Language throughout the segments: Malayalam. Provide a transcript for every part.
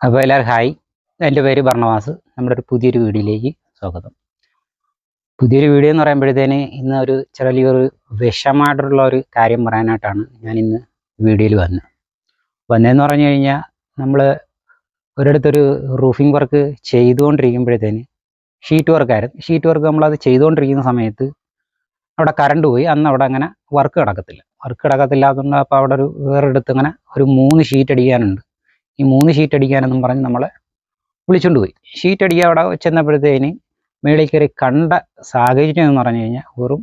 അപ്പോൾ എല്ലാവരും ഹായ്. എന്റെ പേര് ഭർണവാസ് നമ്മുടെ ഒരു പുതിയൊരു വീഡിയോയിലേക്ക് സ്വാഗതം. പുതിയൊരു വീഡിയോ എന്ന് പറയുമ്പോഴത്തേന് ഇന്ന് ഒരു ചെറിയൊരു വിഷമായിട്ടുള്ള ഒരു കാര്യം പറയാനായിട്ടാണ് ഞാൻ ഇന്ന് വീഡിയോയിൽ വന്നത്. വന്നതെന്ന് പറഞ്ഞു കഴിഞ്ഞാൽ നമ്മൾ ഒരിടത്തൊരു റൂഫിംഗ് വർക്ക് ചെയ്തുകൊണ്ടിരിക്കുമ്പോഴത്തേന് ഷീറ്റ് വർക്കായിരുന്നു ഷീറ്റ് വർക്ക് നമ്മളത് ചെയ്തുകൊണ്ടിരിക്കുന്ന സമയത്ത് അവിടെ കറണ്ട് പോയി. അന്ന് അവിടെ അങ്ങനെ വർക്ക് കിടക്കത്തില്ല വർക്ക് കിടക്കത്തില്ലാത്തതുകൊണ്ട് അപ്പോൾ അവിടെ ഒരു വേറൊരിടത്ത് അങ്ങനെ ഒരു മൂന്ന് ഷീറ്റ് അടിക്കാനുണ്ട്. ഈ മൂന്ന് ഷീറ്റ് അടിക്കാനെന്നും പറഞ്ഞ് നമ്മളെ വിളിച്ചുകൊണ്ട് പോയി. ഷീറ്റ് അടിക്കാൻ അവിടെ ചെന്നപ്പോഴത്തേന് മേളിൽ കയറി കണ്ട സാഹചര്യം എന്ന് പറഞ്ഞു കഴിഞ്ഞാൽ വെറും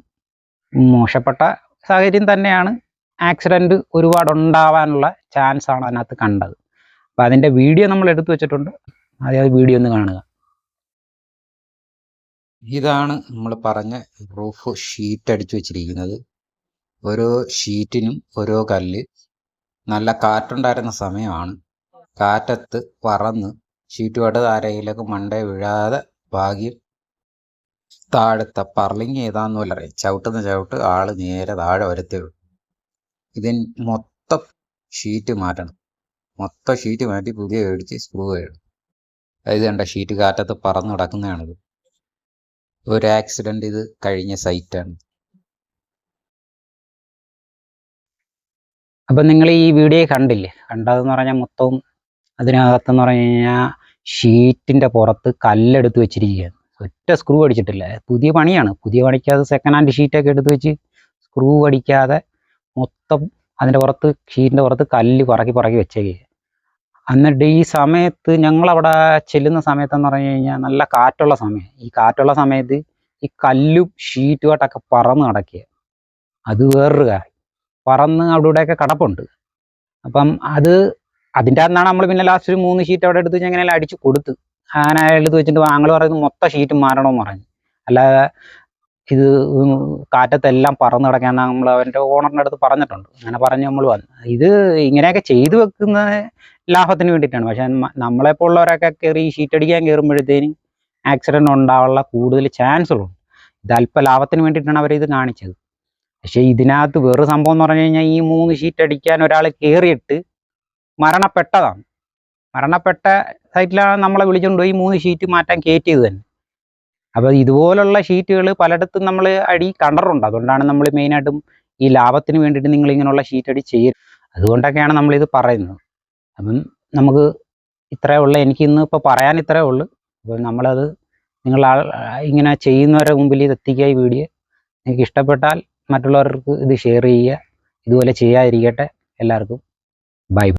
മോശപ്പെട്ട സാഹചര്യം തന്നെയാണ്. ആക്സിഡന്റ് ഒരുപാട് ഉണ്ടാവാനുള്ള ചാൻസ് ആണ് അതിനകത്ത് കണ്ടത്. അപ്പോൾ അതിന്റെ വീഡിയോ നമ്മൾ എടുത്തു വെച്ചിട്ടുണ്ട്. ആദ്യം വീഡിയോ ഒന്ന് കാണുക. ഇതാണ് നമ്മൾ പറഞ്ഞ റൂഫ് ഷീറ്റ് അടിച്ചു വെച്ചിരിക്കുന്നത്. ഓരോ ഷീറ്റിനും ഓരോ കല്ല്. നല്ല കാറ്റുണ്ടായിരുന്ന സമയമാണ്. കാറ്റത്ത് പറന്ന് ഷീറ്റുമായിട്ട് താരയിലേക്ക് മണ്ട വീഴാതെ ഭാഗ്യം. താഴത്തെ പർലിങ് ഏതാന്ന് പോലെ അറിയാം ചവിട്ടുന്ന ചവിട്ട് ആൾ നേരെ താഴെ വരത്തുള്ളൂ ഇതിൻ മൊത്തം ഷീറ്റ് മാറ്റണം. മൊത്തം ഷീറ്റ് മാറ്റി പുതിയ മേടിച്ച് സ്ക്രൂ ചെയ്യണം. അതായത് കണ്ട ഷീറ്റ് കാറ്റത്ത് പറന്ന് കിടക്കുന്നതാണിത് ഒരു ആക്സിഡന്റ് ഇത് കഴിഞ്ഞ സൈറ്റാണ് അപ്പം നിങ്ങൾ ഈ വീഡിയോ കണ്ടില്ലേ? കണ്ടതെന്ന് പറഞ്ഞാൽ മൊത്തവും അതിനകത്തെന്ന് പറഞ്ഞു കഴിഞ്ഞാൽ ഷീറ്റിന്റെ പുറത്ത് കല്ലെടുത്ത് വെച്ചിരിക്കുകയാണ്. ഒറ്റ സ്ക്രൂ അടിച്ചിട്ടില്ല. പുതിയ പണിയാണ്. പുതിയ പണിക്കാതെ സെക്കൻഡ് ഹാൻഡ് ഷീറ്റൊക്കെ എടുത്ത് വെച്ച് സ്ക്രൂ അടിക്കാതെ മൊത്തം അതിന്റെ പുറത്ത് ഷീറ്റിന്റെ പുറത്ത് കല്ല് പറക്കി പറക്കി വെച്ചേക്കുക എന്നിട്ട് ഈ സമയത്ത് ഞങ്ങളവിടെ ചെല്ലുന്ന സമയത്തെന്ന് പറഞ്ഞു കഴിഞ്ഞാൽ നല്ല കാറ്റുള്ള സമയം. ഈ കാറ്റുള്ള സമയത്ത് ഈ കല്ലും ഷീറ്റുമായിട്ടൊക്കെ പറന്ന് കിടക്കുക അത് വേറൊരു കാര്യം. പറന്ന് അവിടെ ഇവിടെയൊക്കെ കിടപ്പുണ്ട്. അപ്പം അത് അതിന്റെ അന്നാണ് നമ്മൾ പിന്നെ ലാസ്റ്റ് ഒരു മൂന്ന് ഷീറ്റ് അവിടെ എടുത്ത് എങ്ങനെയാലും അടിച്ച് കൊടുത്ത്. അങ്ങനെ എടുത്ത് വെച്ചിട്ട് ആങ്ങൾ പറയുന്നത് മൊത്തം ഷീറ്റ് മാറണമെന്ന് പറഞ്ഞു. അല്ലാതെ ഇത് കാറ്റത്തെല്ലാം പറന്ന് കിടക്കാൻ നമ്മൾ അവന്റെ ഓണറിന്റെ അടുത്ത് പറഞ്ഞിട്ടുണ്ട്. അങ്ങനെ പറഞ്ഞ് നമ്മൾ വന്നു. ഇത് ഇങ്ങനെയൊക്കെ ചെയ്തു വെക്കുന്ന ലാഭത്തിന് വേണ്ടിയിട്ടാണ്. പക്ഷെ നമ്മളെപ്പോലുള്ളവരൊക്കെ കയറി ഷീറ്റ് അടിക്കാൻ കയറുമ്പോഴത്തേന് ആക്സിഡന്റ് ഉണ്ടാവാനുള്ള കൂടുതൽ ചാൻസുകളുണ്ട് ഇത് അല്പ ലാഭത്തിന് വേണ്ടിയിട്ടാണ് അവരിത് കാണിച്ചത്. പക്ഷേ ഇതിനകത്ത് വേറൊരു സംഭവം എന്ന് പറഞ്ഞു കഴിഞ്ഞാൽ ഈ മൂന്ന് ഷീറ്റ് അടിക്കാൻ ഒരാൾ കയറിയിട്ട് മരണപ്പെട്ടതാണ്. മരണപ്പെട്ട സൈറ്റിലാണ് നമ്മളെ വിളിച്ചുകൊണ്ട് ഈ മൂന്ന് ഷീറ്റ് മാറ്റാൻ കയറ്റിയത് തന്നെ. അപ്പോൾ ഇതുപോലുള്ള ഷീറ്റുകൾ പലയിടത്തും നമ്മൾ അടി കണ്ടിട്ടുണ്ട് അതുകൊണ്ടാണ് നമ്മൾ മെയിനായിട്ടും ഈ ലാഭത്തിന് വേണ്ടിയിട്ട് നിങ്ങൾ ഇങ്ങനെയുള്ള ഷീറ്റ് അടി ചെയ്യും അതുകൊണ്ടൊക്കെയാണ് നമ്മളിത് പറയുന്നത്. അപ്പം നമുക്ക് ഇത്രേ ഉള്ളൂ. എനിക്ക് ഇന്ന് ഇപ്പോൾ പറയാൻ ഇത്രേ ഉള്ളൂ. അപ്പോൾ നമ്മളത് നിങ്ങൾ ഇങ്ങനെ ചെയ്യുന്നവരുടെ മുമ്പിൽ ഇത് എത്തിക്കുക ഈ വീഡിയോ. നിങ്ങൾക്ക് ഇഷ്ടപ്പെട്ടാൽ മറ്റുള്ളവർക്ക് ഇത് ഷെയർ ചെയ്യുക. ഇതുപോലെ ചെയ്യാതിരിക്കട്ടെ. എല്ലാവർക്കും ബൈ